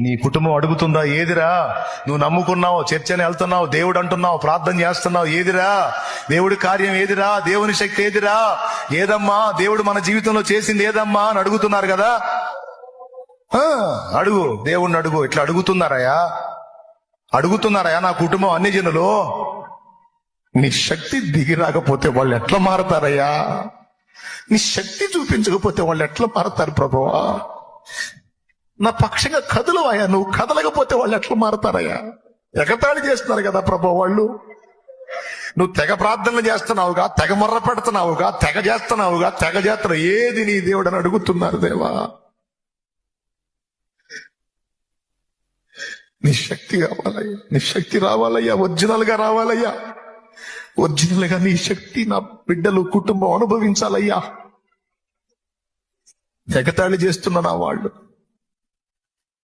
నీ కుటుంబం అడుగుతుందా? ఏదిరా? నువ్వు నమ్ముకున్నావు చర్చని వెళ్తున్నావు దేవుడు అంటున్నావు ప్రార్థన చేస్తున్నావు ఏదిరా? దేవుడి కార్యం ఏదిరా? దేవుని శక్తి ఏదిరా? ఏదమ్మా? దేవుడు మన జీవితంలో చేసింది ఏదమ్మా అని అడుగుతున్నారు కదా? అడుగు. దేవుణ్ణి అడుగు. ఇట్లా అడుగుతున్నారయ్యా. అడుగుతున్నారయ్యా నా కుటుంబం అన్ని జనులు. నీ శక్తి దిగి రాకపోతే వాళ్ళు ఎట్లా మారతారయ్యా? నీ శక్తి చూపించకపోతే వాళ్ళు ఎట్లా మారతారు ప్రభువా? నా పక్షంగా కదలవయ్యా నువ్వు కదలకపోతే వాళ్ళు ఎట్లా మారతారయ్యా? ఎగతాళి చేస్తున్నారు కదా ప్రభు వాళ్ళు. నువ్వు తెగ ప్రార్థనలు చేస్తున్నావుగా తెగ మొర్ర పెడుతున్నావుగా తెగ చేస్తున్నావుగా తెగ చేస్తున్నావు ఏది నీ దేవుడు అని అడుగుతున్నారు దేవా? నీ శక్తి కావాలయ్యా. నీ శక్తి రావాలయ్యా. ఒరిజినల్గా రావాలయ్యా. ఒరిజినల్గా నీ శక్తి నా బిడ్డలు కుటుంబం అనుభవించాలయ్యా. ఎగతాళి చేస్తున్న నా వాళ్ళు.